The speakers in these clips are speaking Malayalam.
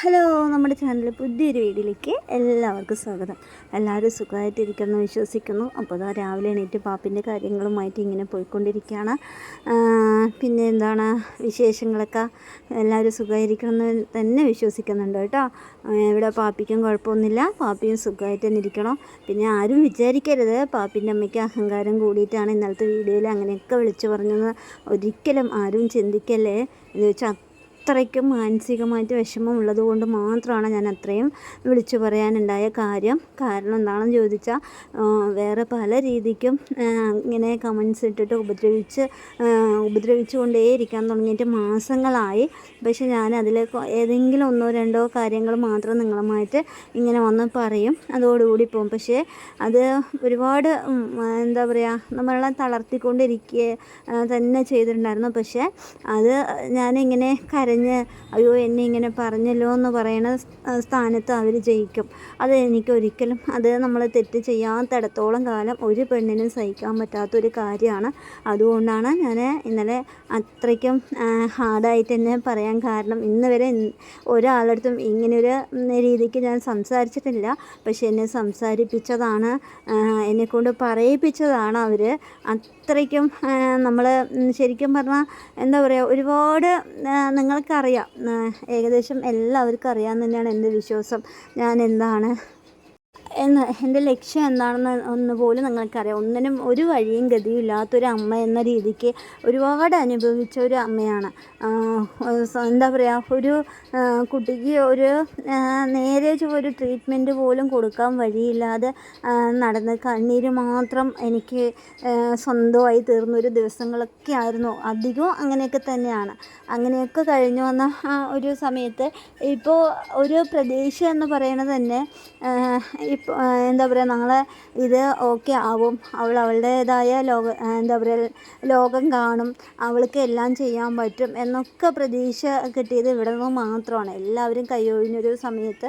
ഹലോ നമ്മുടെ ചാനൽ പുതിയൊരു വീഡിയോയിലേക്ക് എല്ലാവർക്കും സ്വാഗതം. എല്ലാവരും സുഖമായിട്ടിരിക്കുന്നു വിശ്വസിക്കുന്നു. അപ്പോൾ അതാ രാവിലെ എണീറ്റ് പാപ്പിന്റെ കാര്യങ്ങളുമായിട്ട് ഇങ്ങനെ പോയിക്കൊണ്ടിരിക്കുകയാണ്. പിന്നെ എന്താണ് വിശേഷങ്ങളൊക്കെ? എല്ലാവരും സുഖമായിരിക്കണമെന്ന് തന്നെ വിശ്വസിക്കുന്നുണ്ട് കേട്ടോ. ഇവിടെ പാപ്പിക്കും കുഴപ്പമൊന്നുമില്ല. പാപ്പിയും സുഖമായിട്ട് തന്നെ ഇരിക്കണം. പിന്നെ ആരും വിചാരിക്കരുത്. പാപ്പിന്റെ അമ്മയ്ക്ക് അഹങ്കാരം കൂടിയിട്ടാണ് ഇന്നലത്തെ വീഡിയോയിൽ അങ്ങനെയൊക്കെ വിളിച്ചു പറഞ്ഞത്. ഒരിക്കലും ആരും ചിന്തിക്കല്ലേ? എന്ന് വെച്ചാൽ അത്രയ്ക്കും മാനസികമായിട്ട് വിഷമം ഉള്ളത് കൊണ്ട് മാത്രമാണ് ഞാൻ അത്രയും വിളിച്ചു പറയാനുണ്ടായ കാര്യം. കാരണം എന്താണെന്ന് ചോദിച്ചാൽ വേറെ പല രീതിക്കും ഇങ്ങനെ കമൻസ് ഇട്ടിട്ട് ഉപദ്രവിച്ച് ഉപദ്രവിച്ചു ഉപദ്രവിച്ചുകൊണ്ടേയിരിക്കാൻ തുടങ്ങിയിട്ട് മാസങ്ങളായി. പക്ഷെ ഞാൻ അതിലേക്ക് ഏതെങ്കിലും ഒന്നോ രണ്ടോ കാര്യങ്ങൾ മാത്രം നിങ്ങളുമായിട്ട് ഇങ്ങനെ വന്ന് പറയും. അതോടുകൂടി പോകും. പക്ഷേ അത് ഒരുപാട് എന്താ പറയുക നമ്മളെ തളർത്തിക്കൊണ്ടിരിക്കുക തന്നെ ചെയ്തിട്ടുണ്ടായിരുന്നു. പക്ഷേ അത് ഞാനിങ്ങനെ കരഞ്ഞ് അയ്യോ എന്നെ ഇങ്ങനെ പറഞ്ഞല്ലോ എന്ന് പറയുന്ന സ്ഥാനത്ത് അവർ ജയിക്കും. അത് എനിക്ക് ഒരിക്കലും അത് നമ്മൾ തെറ്റ് ചെയ്യാത്തിടത്തോളം കാലം ഒരു പെണ്ണിനും സഹിക്കാൻ പറ്റാത്തൊരു കാര്യമാണ്. അതുകൊണ്ടാണ് ഞാൻ ഇന്നലെ അത്രയ്ക്കും ഹാർഡായിട്ട് തന്നെ പറയാൻ കാരണം ഇന്ന് വരെ ഒരാളടുത്തും ഇങ്ങനൊരു രീതിക്ക് ഞാൻ സംസാരിച്ചിട്ടില്ല. പക്ഷെ എന്നെ സംസാരിപ്പിച്ചതാണ് എന്നെക്കൊണ്ട് പറയിപ്പിച്ചതാണ് അവർ അത്രയ്ക്കും നമ്മൾ ശരിക്കും പറഞ്ഞാൽ എന്താ പറയുക ഒരുപാട് ആ, നിങ്ങൾക്കറിയാം ആ, ഏകദേശം എല്ലാവർക്കും അറിയാമെന്ന് തന്നെയാണ് എന്റെ വിശ്വാസം. ഞാൻ എന്താണ് എന്ന് എന്റെ ലക്ഷ്യം എന്താണെന്ന് ഒന്ന് പോലും നിങ്ങൾക്കറിയാം. ഒന്നിനും ഒരു വഴിയും ഗതിയും ഇല്ലാത്തൊരു അമ്മ എന്ന രീതിക്ക് ഒരുപാട് അനുഭവിച്ച ഒരു അമ്മയാണ്. എന്താ പറയുക ഒരു കുട്ടിക്ക് ഒരു നേരെ ഒരു ട്രീറ്റ്മെന്റ് പോലും കൊടുക്കാൻ വഴിയില്ലാതെ നടന്ന് കണ്ണീര് മാത്രം എനിക്ക് സ്വന്തമായി തീർന്നൊരു ദിവസങ്ങളൊക്കെ ആയിരുന്നു. അധികവും അങ്ങനെയൊക്കെ തന്നെയാണ്. അങ്ങനെയൊക്കെ കഴിഞ്ഞു വന്ന ഒരു സമയത്ത് ഇപ്പോൾ ഒരു പ്രതീക്ഷ എന്ന് പറയുന്നത് തന്നെ എന്താ പറയുക നാളെ ഇത് ഓക്കെ ആവും. അവൾ അവളുടേതായ ലോക എന്താ പറയുക ലോകം കാണും. അവൾക്ക് എല്ലാം ചെയ്യാൻ പറ്റും എന്നൊക്കെ പ്രതീക്ഷ കിട്ടിയത് ഇവിടെ നിന്ന് മാത്രമാണ്. എല്ലാവരും കൈയൊഴിഞ്ഞൊരു സമയത്ത്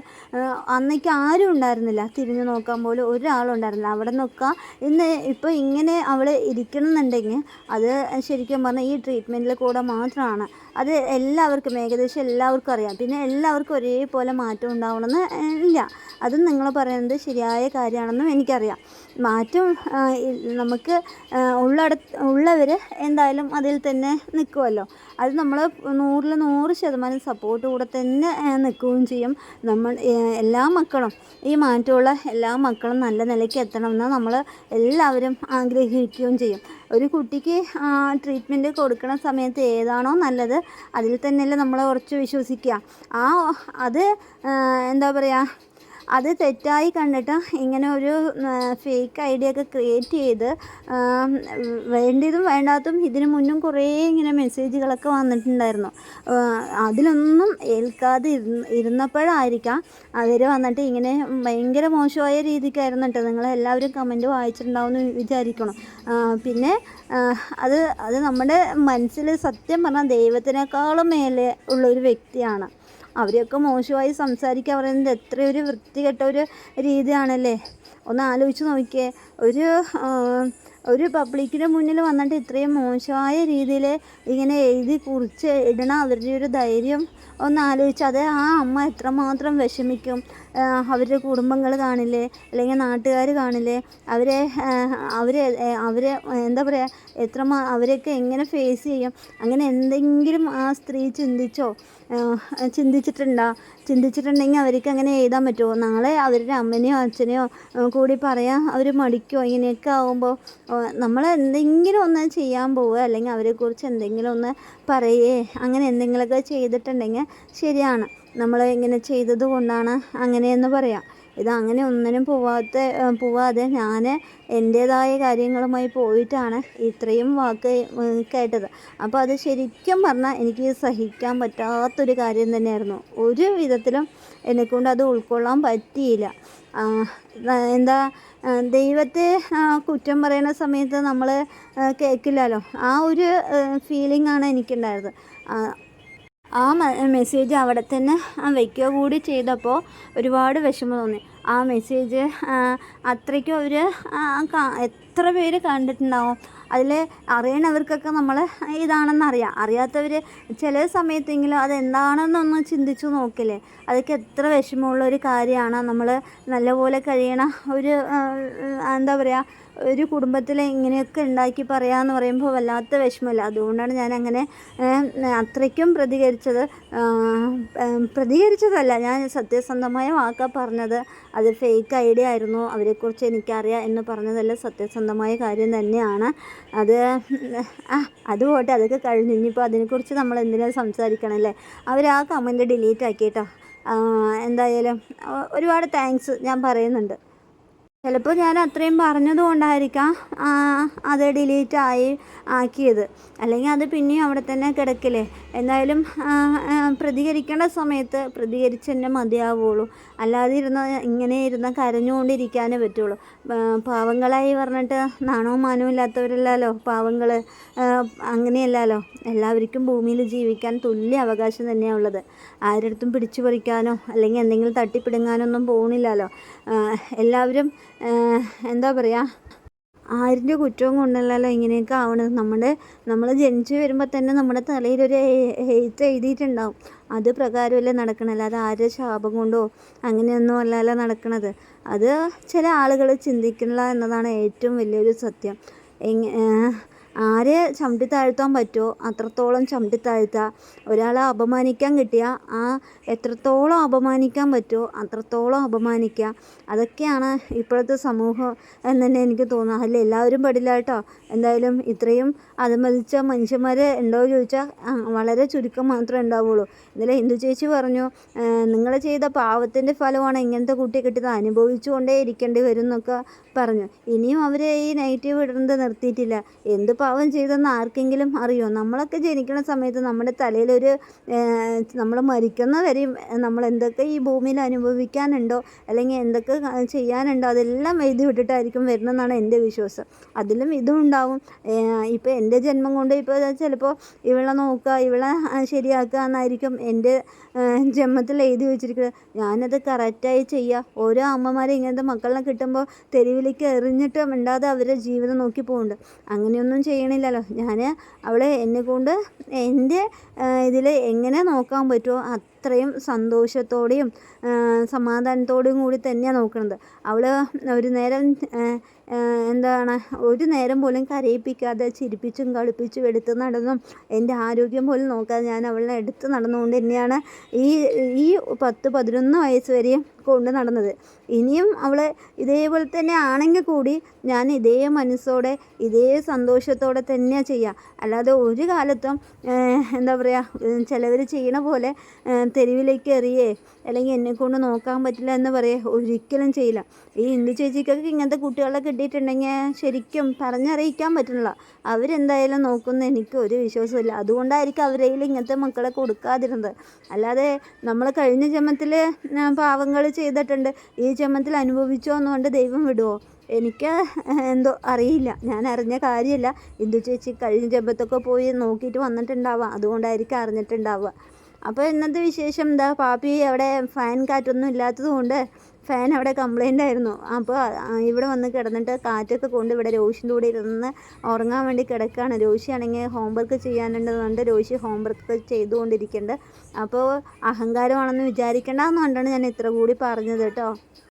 അന്നേക്ക് ആരും ഉണ്ടായിരുന്നില്ല. തിരിഞ്ഞു നോക്കാൻ പോലും ഒരാളുണ്ടായിരുന്നില്ല അവിടെ നിന്നൊക്കെ ഇന്ന് ഇപ്പോൾ ഇങ്ങനെ അവൾ ഇരിക്കണം എന്നുണ്ടെങ്കിൽ അത് ശരിക്കും പറഞ്ഞാൽ ഈ ട്രീറ്റ്മെന്റിൽ കൂടെ മാത്രമാണ്. അത് എല്ലാവർക്കും ഏകദേശം എല്ലാവർക്കും അറിയാം. പിന്നെ എല്ലാവർക്കും ഒരേപോലെ മാറ്റം ഉണ്ടാവണമെന്ന് ഇല്ല. അതും നിങ്ങൾ പറയുന്നത് ശരിയായ കാര്യമാണെന്നും എനിക്കറിയാം. മാറ്റം നമുക്ക് ഉള്ളട ഉള്ളവർ എന്തായാലും അതിൽ തന്നെ നിൽക്കുമല്ലോ അത് നമ്മൾ നൂറിൽ നൂറ് ശതമാനം സപ്പോർട്ട് കൂടെ തന്നെ നിൽക്കുകയും ചെയ്യും. നമ്മൾ എല്ലാ മക്കളും ഈ മാറ്റമുള്ള എല്ലാ മക്കളും നല്ല നിലയ്ക്ക് എത്തണമെന്ന് നമ്മൾ എല്ലാവരും ആഗ്രഹിക്കുകയും ചെയ്യും. ഒരു കുട്ടിക്ക് ട്രീറ്റ്മെന്റ് കൊടുക്കുന്ന സമയത്ത് ഏതാണോ നല്ലത് അതിൽ തന്നെയല്ലേ നമ്മൾ ഉറച്ച് വിശ്വസിക്കുക. ആ അത് എന്താ പറയുക അത് തെറ്റായി കണ്ടിട്ട് ഇങ്ങനെ ഒരു ഫേക്ക് ഐഡിയ ഒക്കെ ക്രിയേറ്റ് ചെയ്ത് വേണ്ടതും വേണ്ടാത്തതും ഇതിനു മുന്നും കുറേ ഇങ്ങനെ മെസ്സേജുകളൊക്കെ വന്നിട്ടുണ്ടായിരുന്നു. അതിലൊന്നും ഏൽക്കാതെ ഇരുന്ന് ഇരുന്നപ്പോഴായിരിക്കാം അവർ വന്നിട്ട് ഇങ്ങനെ ഭയങ്കര മോശമായ രീതിക്കായിരുന്നു കേട്ടോ. നിങ്ങൾ എല്ലാവരും കമന്റ് വായിച്ചിട്ടുണ്ടാവും എന്ന് വിചാരിക്കണം പിന്നെ അത് അത് നമ്മുടെ മനസ്സിൽ സത്യം പറഞ്ഞാൽ ദൈവത്തിനേക്കാളും മേലെ ഉള്ളൊരു വ്യക്തിയാണ്. അവരെയൊക്കെ മോശമായി സംസാരിക്കുക പറയുന്നത് എത്രയൊരു വൃത്തികെട്ട ഒരു രീതിയാണല്ലേ? ഒന്ന് ആലോചിച്ച് നോക്കിയേ. ഒരു ഒരു പബ്ലിക്കിന് മുന്നിൽ വന്നിട്ട് ഇത്രയും മോശമായ രീതിയിൽ ഇങ്ങനെ എഴുതി കുറിച്ച് ഇടണ അവരുടെ ഒരു ധൈര്യം ഒന്ന് ആലോചിച്ച്. അത് ആ അമ്മ എത്രമാത്രം വിഷമിക്കും. അവരുടെ കുടുംബങ്ങൾ കാണില്ലേ അല്ലെങ്കിൽ നാട്ടുകാർ കാണില്ലേ അവരെ അവരെ അവരെ എന്താ പറയുക എത്ര അവരെയൊക്കെ എങ്ങനെ ഫേസ് ചെയ്യും? അങ്ങനെ എന്തെങ്കിലും ആ സ്ത്രീ ചിന്തിച്ചോ? ചിന്തിച്ചിട്ടുണ്ടോ? ചിന്തിച്ചിട്ടുണ്ടെങ്കിൽ അവർക്ക് അങ്ങനെ എഴുതാൻ പറ്റുമോ? നാളെ അവരുടെ അമ്മനെയോ അച്ഛനെയോ കൂടി പറയാൻ അവർ മടിക്കോ ഇങ്ങനെയൊക്കെ ആകുമ്പോൾ നമ്മൾ എന്തെങ്കിലും ഒന്ന് ചെയ്യാൻ പോവുക അല്ലെങ്കിൽ അവരെക്കുറിച്ച് എന്തെങ്കിലും ഒന്ന് പറയേ അങ്ങനെ എന്തെങ്കിലുമൊക്കെ ചെയ്തിട്ടുണ്ടെങ്കിൽ ശരിയാണ്. നമ്മൾ ഇങ്ങനെ ചെയ്തത് കൊണ്ടാണ് അങ്ങനെയെന്ന് പറയാം. ഇത് അങ്ങനെ ഒന്നിനും പോവാത്ത പോവാതെ ഞാൻ എന്റേതായ കാര്യങ്ങളുമായി പോയിട്ടാണ് ഇത്രയും വാക്ക് കേട്ടത്. അപ്പോൾ അത് ശരിക്കും പറഞ്ഞാൽ എനിക്ക് സഹിക്കാൻ പറ്റാത്തൊരു കാര്യം തന്നെയായിരുന്നു. ഒരു വിധത്തിലും എന്നെക്കൊണ്ട് അത് ഉൾക്കൊള്ളാൻ പറ്റിയില്ല. എന്താ ദൈവത്തെ കുറ്റം പറയുന്ന സമയത്ത് നമ്മൾ കേൾക്കില്ലല്ലോ ആ ഒരു ഫീലിംഗ് ആണ് എനിക്കുണ്ടായത്. ആ, മെസ്സേജ് അവിടെ തന്നെ വയ്ക്കുക കൂടി ചെയ്തപ്പോൾ ഒരുപാട് വിഷമം തോന്നി. ആ മെസ്സേജ് അത്രയ്ക്കും അവർ എത്ര പേര് കണ്ടിട്ടുണ്ടാവും? അതിൽ അറിയണവർക്കൊക്കെ നമ്മൾ ഇതാണെന്ന് അറിയാം അറിയാത്തവർ ചില സമയത്തെങ്കിലും അതെന്താണെന്നൊന്ന് ചിന്തിച്ചു നോക്കില്ലേ? അതൊക്കെ എത്ര വിഷമമുള്ള ഒരു കാര്യമാണ്. നമ്മൾ നല്ലപോലെ കഴിയണ ഒരു എന്താ പറയുക ഒരു കുടുംബത്തിൽ ഇങ്ങനെയൊക്കെ ഉണ്ടാക്കി പറയാമെന്ന് പറയുമ്പോൾ വല്ലാത്ത വിഷമമില്ല? അതുകൊണ്ടാണ് ഞാൻ അങ്ങനെ അത്രയ്ക്കും പ്രതികരിച്ചത്. പ്രതികരിച്ചതല്ല. ഞാൻ സത്യസന്ധമായ വാക്കാണ് പറഞ്ഞത്. അത് ഫേക്ക് ഐഡിയ ആയിരുന്നു. അവരെക്കുറിച്ച് എനിക്കറിയാം എന്ന് പറഞ്ഞതല്ല സത്യസന്ധമായ കാര്യം തന്നെയാണ്. അത് ആ അത് പോട്ടെ അതൊക്കെ കഴിഞ്ഞു. ഇനിയിപ്പോൾ അതിനെക്കുറിച്ച് നമ്മൾ എന്തിനാ സംസാരിക്കണം അല്ലേ? അവർ ആ കമന്റ് ഡിലീറ്റ് ആക്കിയിട്ടോ. എന്തായാലും ഒരുപാട് താങ്ക്സ് ഞാൻ പറയുന്നുണ്ട്. ചിലപ്പോൾ ഞാൻ അത്രയും പറഞ്ഞത് കൊണ്ടായിരിക്കാം അത് ഡിലീറ്റ് ആയി ആക്കിയത്. അല്ലെങ്കിൽ അത് പിന്നെയും അവിടെ തന്നെ കിടക്കില്ലേ? എന്തായാലും പ്രതികരിക്കേണ്ട സമയത്ത് പ്രതികരിച്ച് തന്നെ മതിയാവുള്ളൂ. അല്ലാതെ ഇരുന്ന് ഇങ്ങനെ ഇരുന്ന് കരഞ്ഞുകൊണ്ടിരിക്കാനേ പറ്റുള്ളൂ. പാവങ്ങളായി പറഞ്ഞിട്ട് നാണവും മാനവും ഇല്ലാത്തവരല്ലല്ലോ പാവങ്ങൾ അങ്ങനെയല്ലല്ലോ എല്ലാവർക്കും ഭൂമിയിൽ ജീവിക്കാൻ തുല്യ അവകാശം തന്നെയാണ് ഉള്ളത്. ആരുടെ അടുത്തും പിടിച്ചു പറിക്കാനോ അല്ലെങ്കിൽ എന്തെങ്കിലും തട്ടിപ്പിടുങ്ങാനോ ഒന്നും പോകുന്നില്ലല്ലോ എല്ലാവരും എന്താ പറയുക ആരിന്റെ കുറ്റവും കൊണ്ടല്ലല്ലോ ഇങ്ങനെയൊക്കെ ആവണത്. നമ്മുടെ നമ്മൾ ജനിച്ചു വരുമ്പോൾ തന്നെ നമ്മുടെ തലയിൽ ഒരു എഴുത്ത് എഴുതിയിട്ടുണ്ടാവും. അത് പ്രകാരമല്ലേ നടക്കണല്ല അത് ആരുടെ ശാപം കൊണ്ടോ അങ്ങനെയൊന്നും അല്ലല്ലോ നടക്കണത്. അത് ചില ആളുകൾ ചിന്തിക്കണില്ല എന്നതാണ് ഏറ്റവും വലിയൊരു സത്യം. എങ്ങ ആരെ ചവിട്ടി താഴ്ത്താൻ പറ്റുമോ? അത്രത്തോളം ചവിട്ടി താഴ്ത്തുക. ഒരാളെ അപമാനിക്കാൻ കിട്ടിയാൽ ആ എത്രത്തോളം അപമാനിക്കാൻ പറ്റുമോ അത്രത്തോളം അപമാനിക്കുക. അതൊക്കെയാണ് ഇപ്പോഴത്തെ സമൂഹം എന്ന് തന്നെ എനിക്ക് തോന്നുന്നത്. അല്ല എല്ലാവരും പെടില്ല കേട്ടോ. എന്തായാലും ഇത്രയും അതമതിച്ച മനുഷ്യന്മാർ ഉണ്ടോ ചോദിച്ചാൽ വളരെ ചുരുക്കം മാത്രമേ ഉണ്ടാവുള്ളൂ. ഇന്നലെ ഹിന്ദു ചേച്ചി പറഞ്ഞു നിങ്ങൾ ചെയ്ത പാവത്തിന്റെ ഫലമാണ് ഇങ്ങനത്തെ കുട്ടി കിട്ടിയത്. അനുഭവിച്ചു കൊണ്ടേ ഇരിക്കേണ്ടി വരും എന്നൊക്കെ പറഞ്ഞു. ഇനിയും അവരെ ഈ നെഗറ്റീവ് ഇടുന്നത് നിർത്തിയിട്ടില്ല. എന്ത് ചെയ്തെന്ന് ആർക്കെങ്കിലും അറിയോ? നമ്മളൊക്കെ ജനിക്കുന്ന സമയത്ത് നമ്മുടെ തലയിലൊരു നമ്മൾ മരിക്കുന്ന വരെയും നമ്മൾ എന്തൊക്കെ ഈ ഭൂമിയിൽ അനുഭവിക്കാനുണ്ടോ? അല്ലെങ്കിൽ എന്തൊക്കെ ചെയ്യാനുണ്ടോ? അതെല്ലാം എഴുതി വിട്ടിട്ടായിരിക്കും വരുന്നതെന്നാണ് എന്റെ വിശ്വാസം. അതിലും ഇതും ഉണ്ടാവും. ഇപ്പോൾ എന്റെ ജന്മം കൊണ്ട് ഇപ്പോൾ ചിലപ്പോൾ ഇവളെ നോക്കുക ഇവളെ ശരിയാക്കുക എന്നായിരിക്കും എന്റെ ജന്മത്തിൽ എഴുതി വെച്ചിരിക്കുന്നത്. ഞാനത് കറക്റ്റായി ചെയ്യുക ഓരോ അമ്മമാരെ ഇങ്ങനത്തെ മക്കളെ കിട്ടുമ്പോൾ തെരുവിലേക്ക് എറിഞ്ഞിട്ട് മിണ്ടാതെ അവരുടെ ജീവിതം നോക്കി പോകുന്നുണ്ട്. അങ്ങനെയൊന്നും ചെയ്യണില്ലല്ലോ. ഞാൻ അവളെ എന്നെ കൊണ്ട് എന്റെ ഇതിൽ എങ്ങനെ നോക്കാൻ പറ്റുമോ അത്രയും സന്തോഷത്തോടെയും സമാധാനത്തോടെയും കൂടി തന്നെയാണ് നോക്കുന്നത് അവൾ ഒരു നേരം എന്താണ് ഒരു നേരം പോലും കരയിപ്പിക്കാതെ ചിരിപ്പിച്ചും കളിപ്പിച്ചും എടുത്ത് നടന്നും എന്റെ ആരോഗ്യം പോലും നോക്കാതെ ഞാൻ അവളെ എടുത്ത് നടന്നുകൊണ്ട് തന്നെയാണ് ഈ ഈ പത്ത് പതിനൊന്ന് വയസ്സ് വരെയും കൊണ്ട് നടന്നത്. ഇനിയും അവൾ ഇതേപോലെ തന്നെ ആണെങ്കിൽ കൂടി ഞാൻ ഇതേ മനസ്സോടെ ഇതേ സന്തോഷത്തോടെ തന്നെയാണ് ചെയ്യുക. അല്ലാതെ ഒരു കാലത്തും എന്താ പറയുക ചിലവർ ചെയ്യണ പോലെ തെരുവിലേക്ക് എറിയേ അല്ലെങ്കിൽ എന്നെ കൊണ്ട് നോക്കാൻ പറ്റില്ല എന്ന് പറയേ ഒരിക്കലും ചെയ്യില്ല. ഈ ഇന്ദു ചേച്ചിക്കൊക്കെ ഇങ്ങനത്തെ കുട്ടികളെ കിട്ടിയിട്ടുണ്ടെങ്കിൽ ശരിക്കും പറഞ്ഞറിയിക്കാൻ പറ്റുന്നില്ല അവരെന്തായാലും നോക്കുന്ന എനിക്ക് ഒരു വിശ്വാസമില്ല. അതുകൊണ്ടായിരിക്കും അവരെയിൽ ഇങ്ങനത്തെ മക്കളെ കൊടുക്കാതിരുന്നത്. അല്ലാതെ നമ്മൾ കഴിഞ്ഞ ജന്മത്തിൽ പാവങ്ങൾ ചെയ്തിട്ടുണ്ട്. ഈ ജന്മത്തിൽ അനുഭവിച്ചോ എന്നുകൊണ്ട് ദൈവം വിടുമോ എനിക്ക് എന്തോ അറിയില്ല. ഞാൻ അറിഞ്ഞ കാര്യമല്ല. ഇന്ദു ചേച്ചി കഴിഞ്ഞ ജപത്തൊക്കെ പോയി നോക്കിയിട്ട് വന്നിട്ടുണ്ടാവാം അതുകൊണ്ടായിരിക്കും അറിഞ്ഞിട്ടുണ്ടാവുക. അപ്പോൾ ഇന്നത്തെ വിശേഷം എന്താ? പാപ്പി അവിടെ ഫാൻ കാറ്റൊന്നും ഇല്ലാത്തത് കൊണ്ട് ഫാൻ അവിടെ കംപ്ലൈന്റ് ആയിരുന്നു. അപ്പോൾ ഇവിടെ വന്ന് കിടന്നിട്ട് കാറ്റൊക്കെ കൊണ്ട് ഇവിടെ രോഷിന്റെ കൂടെ ഇരുന്ന് ഉറങ്ങാൻ വേണ്ടി കിടക്കുകയാണ് രോഷിയാണെങ്കിൽ ഹോംവർക്ക് ചെയ്യാനുണ്ടെന്നുണ്ട് രോഷി ഹോംവർക്ക് ചെയ്തുകൊണ്ടിരിക്കുന്നുണ്ട്. അപ്പോൾ അഹങ്കാരമാണെന്ന് വിചാരിക്കേണ്ട എന്നുകൊണ്ടാണ് ഞാൻ ഇത്ര കൂടി പറഞ്ഞത് കേട്ടോ.